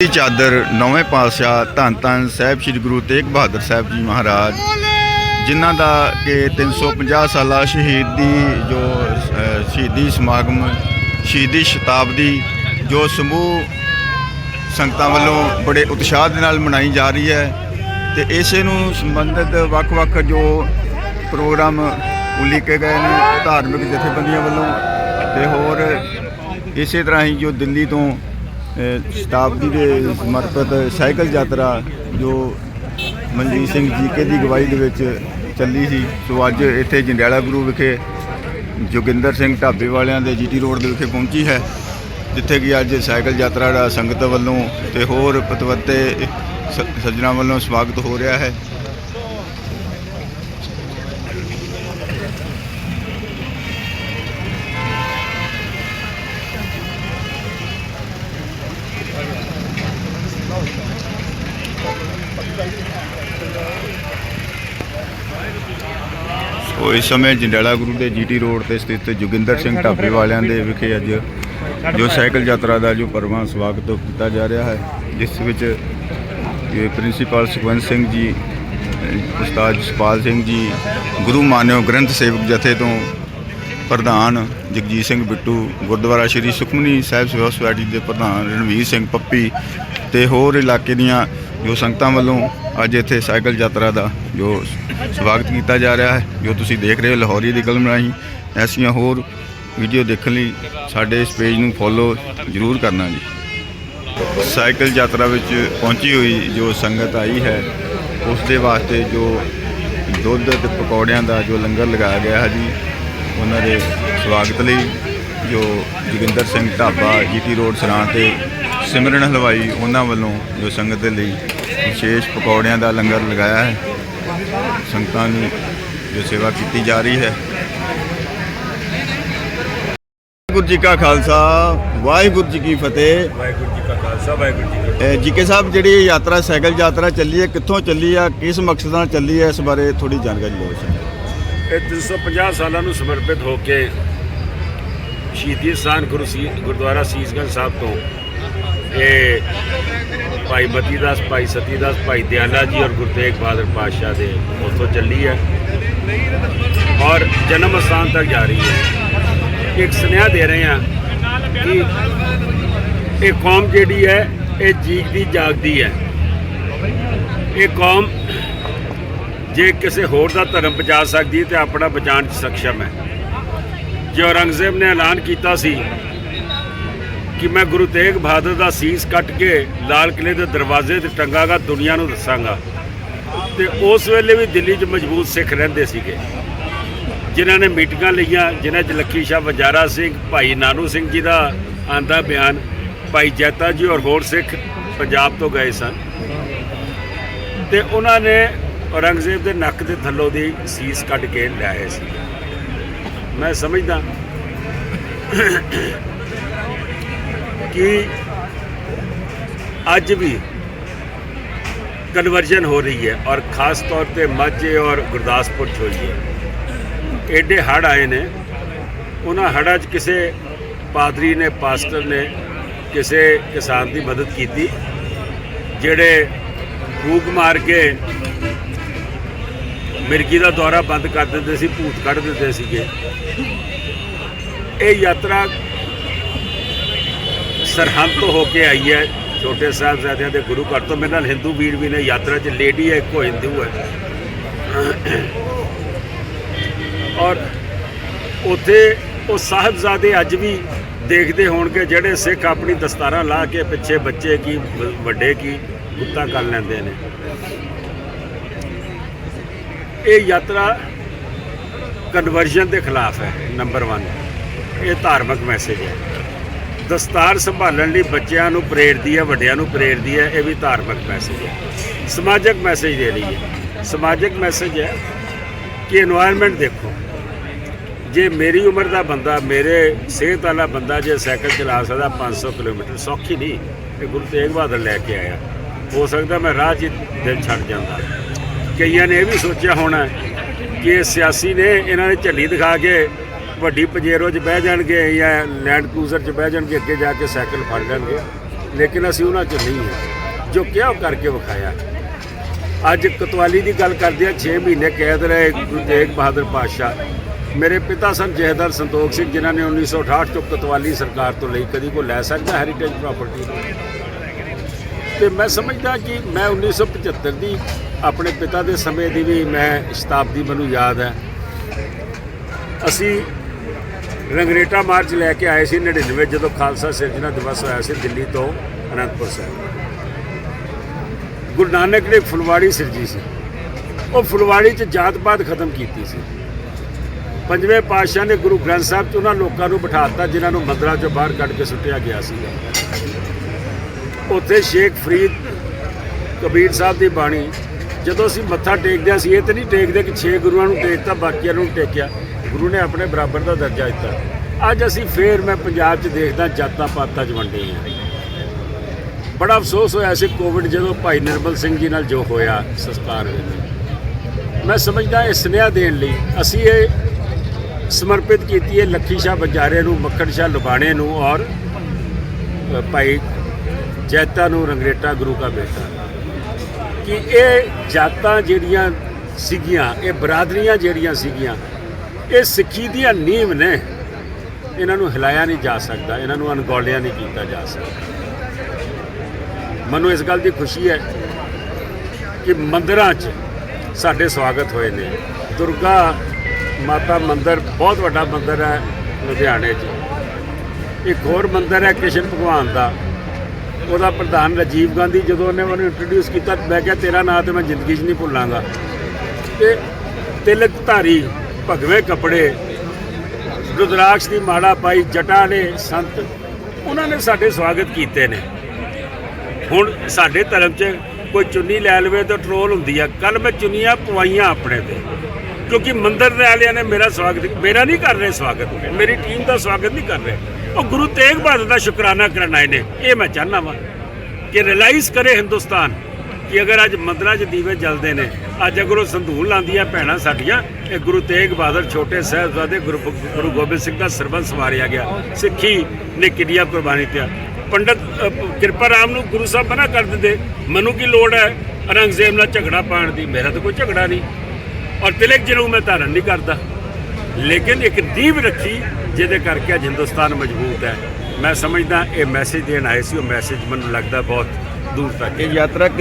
ਦੀ ਚਾਦਰ ਨੌਵੇਂ ਪਾਤਸ਼ਾਹ ਧੰਨ ਧੰਨ ਸਾਹਿਬ ਸ੍ਰੀ ਗੁਰੂ ਤੇਗ ਬਹਾਦਰ ਸਾਹਿਬ ਜੀ ਮਹਾਰਾਜ, ਜਿਨ੍ਹਾਂ ਦਾ ਕਿ 350 ਸਾਲਾ ਸ਼ਹੀਦੀ ਜੋ ਸ਼ਹੀਦੀ ਸਮਾਗਮ, ਸ਼ਹੀਦੀ ਸ਼ਤਾਬਦੀ ਜੋ ਸਮੂਹ ਸੰਗਤਾਂ ਵੱਲੋਂ ਬੜੇ ਉਤਸ਼ਾਹ ਦੇ ਨਾਲ ਮਨਾਈ ਜਾ ਰਹੀ ਹੈ ਤੇ ਇਸੇ ਨੂੰ ਸੰਬੰਧਿਤ ਵੱਖ-ਵੱਖ ਜੋ ਪ੍ਰੋਗਰਾਮ ਉਲੀਕੇ ਗਏ ਨੇ ਧਾਰਮਿਕ ਜਥੇਬੰਦੀਆਂ ਵੱਲੋਂ ਤੇ ਹੋਰ ਇਸੇ ਤਰ੍ਹਾਂ ਹੀ ਜੋ ਦਿੱਲੀ ਤੋਂ ਸ਼ਤਾਬਦੀ ਦੇ ਸਮਰਪਿਤ ਸਾਈਕਲ ਯਾਤਰਾ ਜੋ ਮਨਜੀਤ ਸਿੰਘ ਜੀਕੇ ਦੀ ਗਵਾਹੀ ਦੇ ਵਿੱਚ ਚੱਲੀ ਸੀ, ਸੋ ਅੱਜ ਇੱਥੇ ਜੰਡਿਆਲਾ ਗੁਰੂ ਵਿਖੇ ਜੋਗਿੰਦਰ ਸਿੰਘ ਢਾਬੇ ਵਾਲਿਆਂ ਦੇ ਜੀਟੀ ਰੋਡ ਦੇ ਵਿਖੇ ਪਹੁੰਚੀ ਹੈ, ਜਿੱਥੇ ਕਿ ਅੱਜ ਸਾਈਕਲ ਯਾਤਰਾ ਦਾ ਸੰਗਤ ਵੱਲੋਂ ਤੇ ਹੋਰ ਪਤਵੰਤੇ ਸ- ਸੱਜਣਾ ਵੱਲੋਂ ਸਵਾਗਤ ਹੋ ਰਿਹਾ ਹੈ। ਇਸ ਸਮੇਂ ਜੰਡਿਆਲਾ ਗੁਰੂ ਦੇ ਜੀਟੀ ਰੋਡ ਤੇ ਸਥਿਤ ਜੋਗਿੰਦਰ ਸਿੰਘ ਢਾਬੇ ਵਾਲਿਆਂ ਦੇ ਵਿਖੇ ਅੱਜ ਜੋ ਸਾਈਕਲ ਯਾਤਰਾ ਦਾ ਜੋ ਪਰਵਾਂ ਸਵਾਗਤ ਕੀਤਾ ਜਾ ਰਿਹਾ ਹੈ, ਜਿਸ ਵਿੱਚ ਇਹ ਪ੍ਰਿੰਸੀਪਲ ਸੁਖਵੰਤ ਸਿੰਘ ਜੀ, ਉਸਤਾਦ ਜਸਪਾਲ ਸਿੰਘ ਜੀ, ਗੁਰੂ ਮਾਨਿਓ ਗ੍ਰੰਥ ਸੇਵਕ ਜਥੇ ਤੋਂ ਪ੍ਰਧਾਨ ਜਗਜੀਤ ਸਿੰਘ ਬਿੱਟੂ, ਗੁਰਦੁਆਰਾ ਸ਼੍ਰੀ ਸੁਖਮਨੀ ਸਾਹਿਬ ਸੇਵਾ ਸੁਸਾਇਟੀ ਦੇ ਪ੍ਰਧਾਨ ਰਣਵੀਰ ਸਿੰਘ ਪੱਪੀ ਤੇ ਹੋਰ ਇਲਾਕੇ ਦੀਆਂ ਜੋ ਸੰਗਤਾਂ ਵੱਲੋਂ ਅੱਜ ਇੱਥੇ ਸਾਈਕਲ ਯਾਤਰਾ ਦਾ ਜੋ ਸਵਾਗਤ ਕੀਤਾ ਜਾ ਰਿਹਾ ਹੈ, ਜੋ ਤੁਸੀਂ ਦੇਖ ਰਹੇ ਹੋ ਲਾਹੌਰੀ ਦੀ ਕਲਮ ਰਾਹੀਂ, ਐਸੀਆਂ ਹੋਰ ਵੀਡੀਓ ਦੇਖਣ ਲਈ ਸਾਡੇ ਇਸ ਪੇਜ ਨੂੰ ਫੋਲੋ ਜ਼ਰੂਰ ਕਰਨਾ ਜੀ। ਸਾਈਕਲ ਯਾਤਰਾ ਵਿੱਚ ਪਹੁੰਚੀ ਹੋਈ ਜੋ ਸੰਗਤ ਆਈ ਹੈ ਉਸ ਦੇ ਵਾਸਤੇ ਜੋ ਦੁੱਧ ਤੇ ਪਕੌੜਿਆਂ ਦਾ ਜੋ ਲੰਗਰ ਲਗਾਇਆ ਗਿਆ ਹੈ ਜੀ, ਉਹਨਾਂ ਦੇ ਸਵਾਗਤ ਲਈ ਜੋ ਜੋਗਿੰਦਰ ਸਿੰਘ ਢਾਬਾ, ਜੀਟੀ ਰੋਡ, ਸਰਾਂ ਤੇ ਸਿਮਰਨ ਹਲਵਾਈ ਉਹਨਾਂ ਵੱਲੋਂ ਜੋ ਸੰਗਤ ਦੇ ਲਈ ਵਿਸ਼ੇਸ਼ ਪਕੌੜਿਆਂ ਦਾ ਲੰਗਰ ਲਗਾਇਆ ਹੈ ਸੰਗਤਾਂ ਨੂੰ ਜੋ ਸੇਵਾ ਕੀਤੀ ਜਾ ਰਹੀ ਹੈ। ਵਾਹਿਗੁਰੂ ਜੀ ਕਾ ਖਾਲਸਾ ਵਾਹਿਗੁਰੂ ਜੀ ਕੀ ਫਤਿਹ। ਵਾਹਿਗੁਰੂ ਜੀ ਕਾ ਖਾਲਸਾ ਵਾਹਿਗੁਰੂ ਜੀ ਕੀ ਅਹ ਜੀਕੇ ਸਾਹਿਬ ਜਿਹੜੀ ਯਾਤਰਾ ਸਾਈਕਲ ਯਾਤਰਾ ਚੱਲੀ ਹੈ ਕਿੱਥੋਂ ਚੱਲੀ ਆ ਕਿਸ ਮਕਸਦ ਨਾਲ ਚੱਲੀ ਹੈ ਇਸ ਬਾਰੇ ਥੋੜੀ ਜਾਣਕਾਰੀ ਦਿਓ ਜੀ ਫਤਿਹ। ਇਹ 350 ਸਾਲਾਂ ਨੂੰ ਸਮਰਪਿਤ ਹੋ ਕੇ ਸ਼ਹੀਦੀ ਸਥਾਨ ਗੁਰੂ ਗੁਰਦੁਆਰਾ ਸੀਸਗੰਜ ਸਾਹਿਬ ਤੋਂ ਇਹ ਭਾਈ ਮਤੀ ਦਾਸ, ਭਾਈ ਸਤੀ ਦਾਸ, ਭਾਈ ਦਿਆਲਾ ਜੀ ਔਰ ਗੁਰੂ ਤੇਗ ਬਹਾਦਰ ਪਾਤਸ਼ਾਹ ਦੇ ਉੱਥੋਂ ਚੱਲੀ ਹੈ। ਔਰ ਜਨਮ ਸਥਾਨ ਤੱਕ ਜਾ ਰਹੀ ਹੈ। ਇੱਕ ਸੁਨੇਹਾ ਦੇ ਰਹੇ ਹਾਂ ਕਿ ਇਹ ਕੌਮ ਜਿਹੜੀ ਹੈ, ਇਹ ਜੀਗਦੀ ਜਾਗਦੀ ਹੈ। ਇਹ ਕੌਮ ਜੇ ਕਿਸੇ ਹੋਰ ਦਾ ਧਰਮ ਬਚਾ ਸਕਦੀ ਹੈ ਤੇ ਆਪਣਾ ਬਚਾਉਣ 'ਚ ਸક્ષਮ ਹੈ। ਜੇ ਔਰੰਗਜ਼ੇਬ ਨੇ ਐਲਾਨ ਕੀਤਾ ਸੀ ਕਿ ਮੈਂ ਗੁਰੂ ਤੇਗ ਬਹਾਦਰ ਦਾ ਸੀਸ ਕੱਟ ਕੇ ਲਾਲ ਕਿਲੇ ਦੇ ਦਰਵਾਜ਼ੇ ਤੇ ਟੰਗਾਗਾ ਦੁਨੀਆ ਨੂੰ ਦੱਸਾਂਗਾ। ਤੇ ਉਸ ਵੇਲੇ ਵੀ ਦਿੱਲੀ 'ਚ ਮਜ਼ਬੂਤ ਸਿੱਖ ਰਹਿੰਦੇ ਸੀਗੇ। ਜਿਨ੍ਹਾਂ ਨੇ ਮੀਟਿੰਗਾਂ ਲਈਆਂ, ਜਿਨ੍ਹਾਂ 'ਚ ਲੱਖੀ ਸ਼ਾਹ ਵਜਾਰਾ ਸਿੰਘ, ਭਾਈ ਨਾਨੂ ਸਿੰਘ ਜੀ ਦਾ ਆਂਦਾ ਬਿਆਨ, ਭਾਈ ਜੈਤਾ ਜੀ ਔਰ ਹੋਰ ਸਿੱਖ ਪੰਜਾਬ ਤੋਂ ਗਏ ਸਨ। ਤੇ ਉਹਨਾਂ ਨੇ ਔਰੰਗਜ਼ੇਬ ਦੇ ਨੱਕ ਦੇ ਥੱਲੋਂ ਦੀ ਸੀਸ ਕੱਢ ਕੇ ਲਿਆਏ ਸੀ। ਮੈਂ ਸਮਝਦਾ ਕਿ ਅੱਜ ਵੀ ਕਨਵਰਜਨ ਹੋ ਰਹੀ ਹੈ ਔਰ ਖਾਸ ਤੌਰ ਤੇ ਮਾਝੇ ਔਰ ਗੁਰਦਾਸਪੁਰ 'ਚ ਹੋਈ ਹੈ। ਐਡੇ ਹੜ੍ਹ ਆਏ ਨੇ, ਉਹਨਾਂ ਹੜ੍ਹਾਂ 'ਚ ਕਿਸੇ ਪਾਦਰੀ ਨੇ, ਪਾਸਟਰ ਨੇ ਕਿਸੇ ਕਿਸਾਨ ਦੀ ਮਦਦ ਕੀਤੀ, ਜਿਹੜੇ ਫੂਕ ਮਾਰ ਕੇ ਮਿਰਗੀ ਦਾ ਦੌਰਾ ਬੰਦ ਕਰ ਦਿੰਦੇ ਸੀ, ਭੂਤ ਕੱਢ ਦਿੰਦੇ ਸੀਗੇ। ਇਹ ਯਾਤਰਾ ਸਰਹੰਦ ਤੋਂ ਹੋ ਕੇ ਆਈ ਹੈ। ਛੋਟੇ ਸਾਹਿਬਜ਼ਾਦਿਆਂ ਦੇ ਗੁਰੂ ਘਰ ਤੋਂ ਮੇਰੇ ਨਾਲ ਹਿੰਦੂ ਵੀਰ ਵੀ ਨੇ, ਯਾਤਰਾ 'ਚ ਲੇਡੀ ਹੈ, ਇੱਕੋ ਹਿੰਦੂ ਹੈ। ਔਰ ਉੱਥੇ ਉਹ ਸਾਹਿਬਜ਼ਾਦੇ ਅੱਜ ਵੀ ਦੇਖਦੇ ਹੋਣਗੇ, ਜਿਹੜੇ ਸਿੱਖ ਆਪਣੀ ਦਸਤਾਰਾਂ ਲਾ ਕੇ ਪਿੱਛੇ ਬੱਚੇ ਕੀ, ਵੱਡੇ ਕੀ ਗੁੱਤਾ ਕਰ ਲੈਂਦੇ ਨੇ। ਇਹ ਯਾਤਰਾ ਕਨਵਰਜਨ ਦੇ ਖਿਲਾਫ ਹੈ ਨੰਬਰ 1 ਇਹ ਧਾਰਮਿਕ ਮੈਸੇਜ ਹੈ। ਦਸਤਾਰ ਸੰਭਾਲਣ ਲਈ ਬੱਚਿਆਂ ਨੂੰ ਪ੍ਰੇਰਦੀ ਹੈ, ਵੱਡਿਆਂ ਨੂੰ ਪ੍ਰੇਰਦੀ ਹੈ, ਇਹ ਵੀ ਧਾਰਮਿਕ ਮੈਸੇਜ ਹੈ। ਸਮਾਜਿਕ ਮੈਸੇਜ ਦੇ ਲਈ ਹੈ। ਸਮਾਜਿਕ ਮੈਸੇਜ ਹੈ ਕਿ এনवायरमेंट ਦੇਖੋ। ਜੇ ਮੇਰੀ ਉਮਰ ਦਾ ਬੰਦਾ, ਮੇਰੇ ਸਿਹਤ ਵਾਲਾ ਬੰਦਾ ਜੇ ਸਾਈਕਲ ਚਲਾ ਸਕਦਾ 500 ਕਿਲੋਮੀਟਰ, ਸੌਖੀ ਨਹੀਂ। ਇਹ ਗੁਰੂ ਤੇਗ ਬਹਾਦਰ ਲੈ ਕੇ ਆਇਆ। ਹੋ ਸਕਦਾ ਮੈਂ ਰਾਹ 'ਚ ਦਿਲ ਛੱਡ ਜਾਂਦਾ। ਕਈਆਂ ਨੇ ਇਹ ਵੀ ਸੋਚਿਆ ਹੋਣਾ ਕਿ ਸਿਆਸੀ ਨੇ, ਇਹਨਾਂ ਨੇ ਝੱਲੀ ਦਿਖਾ ਕੇ ਵੱਡੀ ਪਜੇਰੋ 'ਚ ਬਹਿ ਜਾਣਗੇ ਜਾਂ ਲੈਂਡ ਕਰੂਜ਼ਰ 'ਚ ਬਹਿ ਜਾਣਗੇ, ਅੱਗੇ ਜਾ ਕੇ ਸਾਈਕਲ ਫੜ ਲੈਣਗੇ। ਲੇਕਿਨ ਅਸੀਂ ਉਹਨਾਂ 'ਚ ਨਹੀਂ ਹਾਂ। ਜੋ ਕਿਹਾ ਉਹ ਕਰਕੇ ਵਿਖਾਇਆ। ਅੱਜ ਕਤਵਾਲੀ ਦੀ ਗੱਲ ਕਰਦੇ ਆ 6 ਮਹੀਨੇ ਕੈਦ ਰਹੇ ਗੁਰੂ ਤੇਗ ਬਹਾਦਰ ਪਾਤਸ਼ਾਹ। ਮੇਰੇ ਪਿਤਾ ਸਨ ਜਹਦਰ ਸੰਤੋਖ ਸਿੰਘ, ਜਿਨ੍ਹਾਂ ਨੇ 1968 ਚੋਂ ਕਤਵਾਲੀ ਸਰਕਾਰ ਤੋਂ ਲਈ ਕਦੀ ਕੋ ਲੈ ਸਕਦਾ ਹੈਰੀਟੇਜ ਪ੍ਰਾਪਰਟੀ ਤੇ ਮੈਂ ਸਮਝਦਾ ਕਿ ਮੈਂ 1975 ਦੀ ਆਪਣੇ ਪਿਤਾ ਦੇ ਸਮੇਂ ਦੀ ਵੀ ਮੈਂ ਸ਼ਤਾਬਦੀ ਮੈਨੂੰ ਯਾਦ ਹੈ। ਅਸੀਂ ਰੰਗਰੇਟਾ ਮਾਰਚ ਲੈ ਕੇ ਆਏ ਸੀ 99 ਜਦੋਂ ਖਾਲਸਾ ਸਿਰਜਣਾ ਦਿਵਸ ਹੋਇਆ ਸੀ ਦਿੱਲੀ ਤੋਂ ਅਨੰਦਪੁਰ ਸਾਹਿਬ। ਗੁਰੂ ਨਾਨਕ ਨੇ ਫੁਲਵਾੜੀ ਸਿਰਜੀ ਸੀ। ਉਹ ਫੁਲਵਾੜੀ 'ਚ ਜਾਤ-ਪਾਤ ਖਤਮ ਕੀਤੀ ਸੀ। ਪੰਜਵੇਂ ਪਾਤਸ਼ਾਹ ਨੇ ਗੁਰੂ ਗ੍ਰੰਥ ਸਾਹਿਬ 'ਚ ਉਹਨਾਂ ਲੋਕਾਂ ਨੂੰ ਬਿਠਾ ਦਿੱਤਾ ਜਿਨ੍ਹਾਂ ਨੂੰ ਮੰਦਰਾਂ 'ਚੋਂ ਬਾਹਰ ਕੱਢ ਕੇ ਸੁੱਟਿਆ ਗਿਆ ਸੀ। ਉੱਥੇ ਸ਼ੇਖ ਫਰੀਦ ਕਬੀਰ ਸਾਹਿਬ ਦੀ ਬਾਣੀ, ਜਦੋਂ ਅਸੀਂ ਮੱਥਾ ਟੇਕਦੇ ਸੀ, ਇਹ ਤੇ ਨਹੀਂ ਟੇਕਦੇ ਕਿ ਛੇ ਗੁਰੂਆਂ ਨੂੰ ਟੇਕਤਾ ਬਾਕੀਆਂ ਨੂੰ ਟੇਕਿਆ। ਗੁਰੂ ਨੇ ਆਪਣੇ ਬਰਾਬਰ ਦਾ ਦਰਜਾ ਦਿੱਤਾ। ਅੱਜ ਅਸੀਂ ਫੇਰ ਮੈਂ ਪੰਜਾਬ 'ਚ ਦੇਖਦਾ ਜਾਤਾਂ ਪਾਤਾਂ 'ਚ ਵੰਡੇ ਹਾਂ। ਬੜਾ ਅਫਸੋਸ ਹੋਇਆ ਸੀ ਕੋਵਿਡ ਜਦੋਂ ਭਾਈ ਨਿਰਮਲ ਸਿੰਘ ਜੀ ਨਾਲ ਜੋ ਹੋਇਆ ਸੰਸਕਾਰ ਵੇਲੇ ਮੈਂ ਸਮਝਦਾ ਇਹ ਸੁਨੇਹਾ ਦੇਣ ਲਈ ਅਸੀਂ ਇਹ ਸਮਰਪਿਤ ਕੀਤੀ ਹੈ ਲੱਖੀ ਸ਼ਾਹ ਬਜ਼ਾਰੇ ਨੂੰ, ਮੱਖਣ ਸ਼ਾਹ ਲੁਬਾਣੇ ਨੂੰ ਔਰ ਭਾਈ ਜੈਤਾ ਨੂੰ ਰੰਗਰੇਟਾ ਗੁਰੂ ਦਾ ਬੇਟਾ। ਕਿ ਇਹ ਜਾਤਾਂ ਜਿਹੜੀਆਂ ਸੀਗੀਆਂ, ਇਹ ਬਰਾਦਰੀਆਂ ਜਿਹੜੀਆਂ ਸੀਗੀਆਂ ਇਹ ਸਿੱਖੀ ਦੀਆਂ ਨੀਂਵ ਨੇ। ਇਹਨਾਂ ਨੂੰ ਹਿਲਾਇਆ ਨਹੀਂ ਜਾ ਸਕਦਾ। ਇਹਨਾਂ ਨੂੰ ਅਣਗੌਲਿਆ ਨਹੀਂ ਕੀਤਾ ਜਾ ਸਕਦਾ। ਮੈਨੂੰ ਇਸ ਗੱਲ ਦੀ ਖੁਸ਼ੀ ਹੈ ਕਿ ਮੰਦਰਾਂ 'ਚ ਸਾਡੇ ਸਵਾਗਤ ਹੋਏ ਨੇ। ਦੁਰਗਾ ਮਾਤਾ ਮੰਦਿਰ ਬਹੁਤ ਵੱਡਾ ਮੰਦਿਰ ਹੈ ਲੁਧਿਆਣੇ 'ਚ। ਇੱਕ ਹੋਰ ਮੰਦਿਰ ਹੈ ਕ੍ਰਿਸ਼ਨ ਭਗਵਾਨ ਦਾ। ਉਹਦਾ ਪ੍ਰਧਾਨ ਰਾਜੀਵ ਗਾਂਧੀ ਜਦੋਂ ਉਹਨੇ ਮੈਨੂੰ ਇੰਟਰੋਡਿਊਸ ਕੀਤਾ, ਮੈਂ ਕਿਹਾ ਤੇਰਾ ਨਾਂ ਤੇ ਮੈਂ ਜ਼ਿੰਦਗੀ 'ਚ ਨਹੀਂ ਭੁੱਲਾਂਗਾ। ਤੇ ਤਿਲਕ ਧਾਰੀ ਭਗਵੇਂ ਕੱਪੜੇ। ਰੁਦਰਾਕਸ਼ ਦੀ ਮਾੜਾ ਪਾਈ, ਜਟਾ ਨੇ ਸੰਤ। ਉਹਨਾਂ ਨੇ ਸਾਡੇ ਸਵਾਗਤ ਕੀਤੇ ਨੇ। ਹੁਣ ਸਾਡੇ ਧਰਮ 'ਚ ਕੋਈ ਚੁੰਨੀ ਲੈ ਲਵੇ ਤਾਂ ਟਰੋਲ ਹੁੰਦੀ ਆ। ਕੱਲ ਮੈਂ ਚੁੰਨੀਆਂ ਪਵਾਈਆਂ ਆਪਣੇ ਤੇ। ਕਿਉਂਕਿ ਮੰਦਰ ਦੇ ਵਾਲਿਆਂ ਨੇ ਮੇਰਾ ਸਵਾਗਤ ਮੇਰਾ ਨਹੀਂ ਕਰ ਰਹੇ ਸਵਾਗਤ। ਮੇਰੀ ਟੀਮ ਦਾ ਸਵਾਗਤ ਨਹੀਂ ਕਰ ਰਹੇ। ਉਹ ਗੁਰੂ ਤੇਗ ਬਹਾਦਰ ਦਾ ਸ਼ੁਕਰਾਨਾ ਕਰਨ ਆਏ ਨੇ। ਇਹ ਮੈਂ ਚਾਹਨਾ ਵਾਂ ਕਿ ਰਿਲਾਈਜ਼ ਕਰੇ ਹਿੰਦੁਸਤਾਨ। ਕਿ ਅਗਰ ਅੱਜ ਮੰਦਰਾਂ 'ਚ ਦੀਵੇ ਜਲਦੇ ਨੇ, ਅੱਜ ਅਗਰ ਉਹ ਸੰਧੂਲ ਲਾਉਂਦੀਆਂ ਭੈਣਾਂ ਸਾਡੀਆਂ, ਇਹ ਗੁਰੂ ਤੇਗ ਬਹਾਦਰ ਛੋਟੇ ਸਾਹਿਬਜ਼ਾਦੇ ਗੁਰੂ ਗੁਰੂ ਗੋਬਿੰਦ ਸਿੰਘ ਦਾ ਸਰਬੰਸ ਸਵਾਰਿਆ ਗਿਆ, ਸਿੱਖੀ ਨੇ ਕਿੰਨੀਆਂ ਕੁਰਬਾਨੀ ਤੇ ਪੰਡਤ ਕਿਰਪਾ ਰਾਮ ਨੂੰ ਗੁਰੂ ਸਾਹਿਬ ਮਨਾ ਕਰ ਦਿੰਦੇ, ਮੈਨੂੰ ਕੀ ਲੋੜ ਹੈ ਔਰੰਗਜ਼ੇਬ ਨਾਲ ਝਗੜਾ ਪਾਉਣ ਦੀ? ਮੇਰਾ ਤਾਂ ਕੋਈ ਝਗੜਾ ਨਹੀਂ। ਔਰ ਤਿਲਕ ਜੀ ਨੂੰ ਮੈਂ ਧਾਰਨ ਨਹੀਂ ਕਰਦਾ। ਲੇਕਿਨ ਇੱਕ ਦੀਵ ਰੱਖੀ, ਜਿਹਦੇ ਕਰਕੇ ਅੱਜ ਹਿੰਦੁਸਤਾਨ ਮਜ਼ਬੂਤ ਹੈ। ਮੈਂ ਸਮਝਦਾ ਇਹ ਮੈਸੇਜ ਦੇਣ ਆਏ ਸੀ, ਉਹ ਮੈਸੇਜ ਮੈਨੂੰ ਲੱਗਦਾ ਬਹੁਤ ਦੂਰ ਤੱਕ ਇਹ ਯਾਤਰਾ